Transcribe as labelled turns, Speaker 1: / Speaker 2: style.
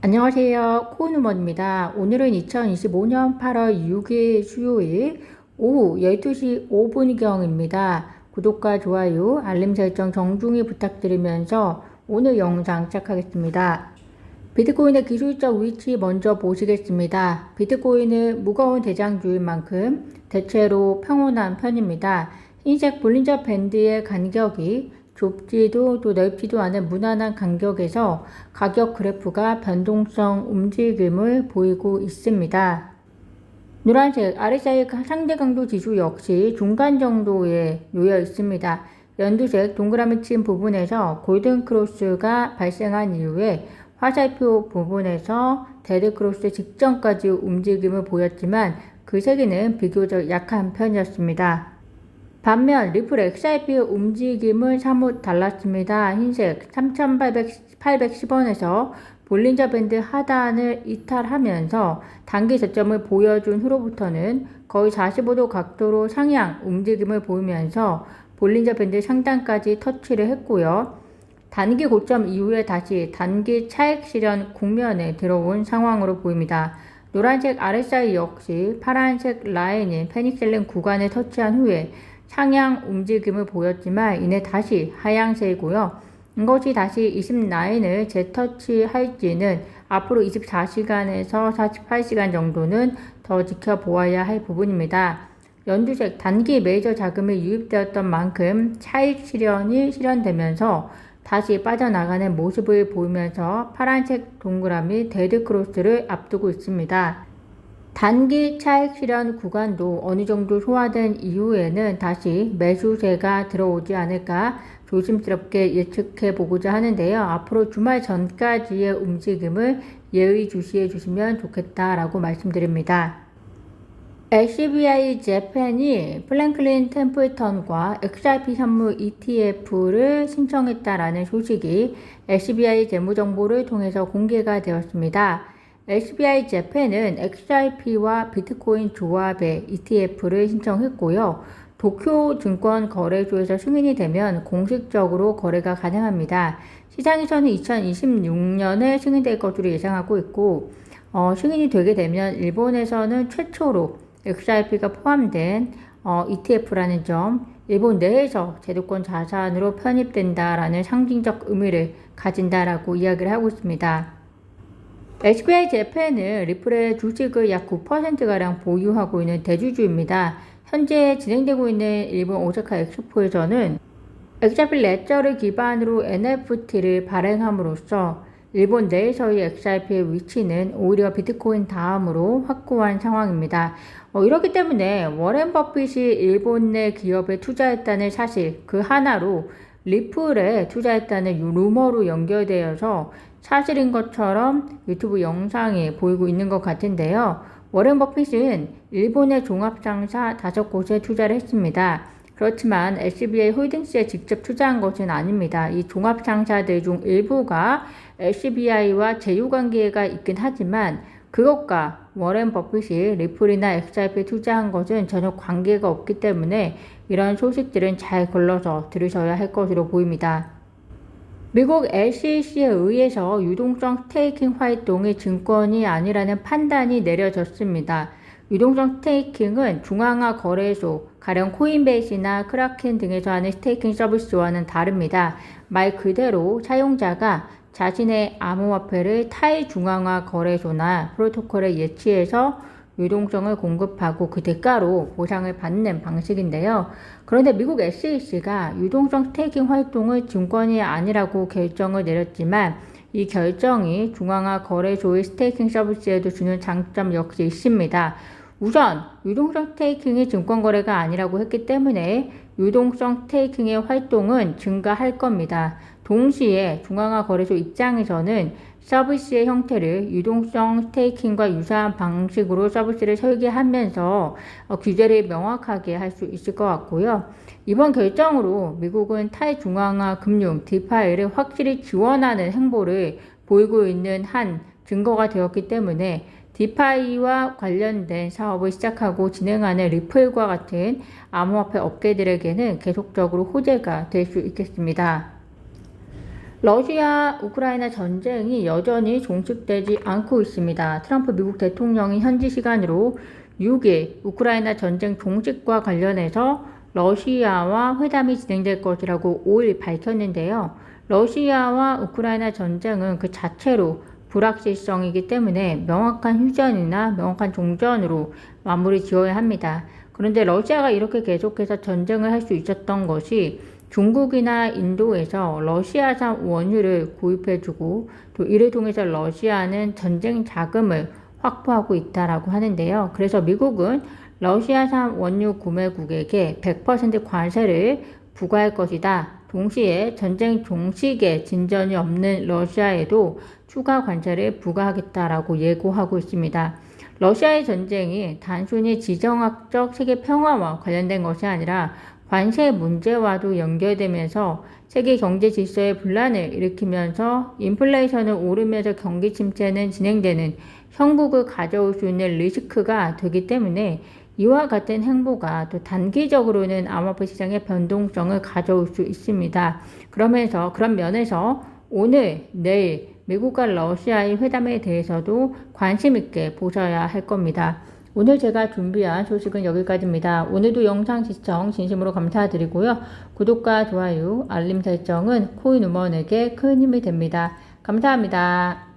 Speaker 1: 안녕하세요. 코우누먼입니다. 오늘은 2025년 8월 6일 수요일 오후 12시 5분경입니다. 구독과 좋아요, 알림 설정 정중히 부탁드리면서 오늘 영상 시작하겠습니다. 비트코인의 기술적 위치 먼저 보시겠습니다. 비트코인은 무거운 대장주인 만큼 대체로 평온한 편입니다. 흰색 볼린저 밴드의 간격이 좁지도 또 넓지도 않은 무난한 간격에서 가격 그래프가 변동성 움직임을 보이고 있습니다. 노란색 RSI 상대 강도 지수 역시 중간 정도에 놓여 있습니다. 연두색 동그라미 친 부분에서 골든 크로스가 발생한 이후에 화살표 부분에서 데드 크로스 직전까지 움직임을 보였지만 그 세기는 비교적 약한 편이었습니다. 반면 리플 XRP의 움직임은 사뭇 달랐습니다. 흰색 3,810원에서 볼린저 밴드 하단을 이탈하면서 단기 저점을 보여준 후로부터는 거의 45도 각도로 상향 움직임을 보이면서 볼린저 밴드 상단까지 터치를 했고요. 단기 고점 이후에 다시 단기 차익 실현 국면에 들어온 상황으로 보입니다. 노란색 RSI 역시 파란색 라인인 패닉셀링 구간에 터치한 후에 상향 움직임을 보였지만 이내 다시 하향세이고요. 이것이 다시 29을 재터치할지는 앞으로 24시간에서 48시간 정도는 더 지켜보아야 할 부분입니다. 연두색 단기 메이저 자금이 유입되었던 만큼 차익 실현이 실현되면서 다시 빠져나가는 모습을 보이면서 파란색 동그라미 데드크로스를 앞두고 있습니다. 단기 차익 실현 구간도 어느 정도 소화된 이후에는 다시 매수세가 들어오지 않을까 조심스럽게 예측해 보고자 하는데요. 앞으로 주말 전까지의 움직임을 예의 주시해 주시면 좋겠다라고 말씀드립니다. LCBI 재팬이 플랭클린 템플턴과 XRP 현물 ETF를 신청했다라는 소식이 LCBI 재무정보를 통해서 공개가 되었습니다. LCBI 재팬은 XRP와 비트코인 조합의 ETF를 신청했고요. 도쿄 증권 거래소에서 승인이 되면 공식적으로 거래가 가능합니다. 시장에서는 2026년에 승인될 것으로 예상하고 있고, 어, 승인이 되게 되면 일본에서는 최초로 XRP가 포함된 어, ETF라는 점, 일본 내에서 제도권 자산으로 편입된다라는 상징적 의미를 가진다라고 이야기를 하고 있습니다. SBI 재팬은 리플의 주식을 약 9%가량 보유하고 있는 대주주입니다. 현재 진행되고 있는 일본 오사카 엑스포에서는 XRP 레저를 기반으로 NFT를 발행함으로써 일본 내에서의 XRP의 위치는 오히려 비트코인 다음으로 확고한 상황입니다. 어, 이렇기 때문에 워렌 버핏이 일본 내 기업에 투자했다는 사실 그 하나로 리플에 투자했다는 루머로 연결되어서 사실인 것처럼 유튜브 영상에 보이고 있는 것 같은데요. 워렌 버핏은 일본의 종합상사 다섯 곳에 투자를 했습니다. 그렇지만 SBI 홀딩스에 직접 투자한 것은 아닙니다. 이 종합상사들 중 일부가 SBI와 제휴관계가 있긴 하지만 그것과 워렌 버핏이 리플이나 XRP에 투자한 것은 전혀 관계가 없기 때문에 이런 소식들은 잘 걸러서 들으셔야 할 것으로 보입니다. 미국 SEC에 의해서 유동성 스테이킹 활동이 증권이 아니라는 판단이 내려졌습니다. 유동성 스테이킹은 중앙화 거래소, 가령 코인베이스나 크라켄 등에서 하는 스테이킹 서비스와는 다릅니다. 말 그대로 사용자가 자신의 암호화폐를 타의 중앙화 거래소나 프로토콜에 예치해서 유동성을 공급하고 그 대가로 보상을 받는 방식인데요. 그런데 미국 SEC가 유동성 스테이킹 활동을 증권이 아니라고 결정을 내렸지만 이 결정이 중앙화 거래소의 스테이킹 서비스에도 주는 장점 역시 있습니다. 우선 유동성 스테이킹이 증권 거래가 아니라고 했기 때문에 유동성 스테이킹의 활동은 증가할 겁니다. 동시에 중앙화 거래소 입장에서는 서비스의 형태를 유동성 스테이킹과 유사한 방식으로 서비스를 설계하면서 어, 규제를 명확하게 할 수 있을 것 같고요. 이번 결정으로 미국은 탈중앙화 금융 디파이를 확실히 지원하는 행보를 보이고 있는 한 증거가 되었기 때문에 디파이와 관련된 사업을 시작하고 진행하는 리플과 같은 암호화폐 업계들에게는 계속적으로 호재가 될 수 있겠습니다. 러시아 우크라이나 전쟁이 여전히 종식되지 않고 있습니다. 트럼프 미국 대통령이 현지 시간으로 6일 우크라이나 전쟁 종식과 관련해서 러시아와 회담이 진행될 것이라고 5일 밝혔는데요. 러시아와 우크라이나 전쟁은 그 자체로 불확실성이기 때문에 명확한 휴전이나 명확한 종전으로 마무리 지어야 합니다. 그런데 러시아가 이렇게 계속해서 전쟁을 할 수 있었던 것이 중국이나 인도에서 러시아산 원유를 구입해주고 또 이를 통해서 러시아는 전쟁 자금을 확보하고 있다라고 하는데요. 그래서 미국은 러시아산 원유 구매국에게 100% 관세를 부과할 것이다. 동시에 전쟁 종식에 진전이 없는 러시아에도 추가 관세를 부과하겠다라고 예고하고 있습니다. 러시아의 전쟁이 단순히 지정학적 세계 평화와 관련된 것이 아니라 관세 문제와도 연결되면서 세계 경제 질서의 분란을 일으키면서 인플레이션을 오르면서 경기 침체는 진행되는 형국을 가져올 수 있는 리스크가 되기 때문에 이와 같은 행보가 또 단기적으로는 암호화폐 시장의 변동성을 가져올 수 있습니다. 그러면서 그런 면에서 오늘 내일 미국과 러시아의 회담에 대해서도 관심 있게 보셔야 할 겁니다. 오늘 제가 준비한 소식은 여기까지입니다. 오늘도 영상 시청 진심으로 감사드리고요. 구독과 좋아요, 알림 설정은 코인 우먼에게 큰 힘이 됩니다. 감사합니다.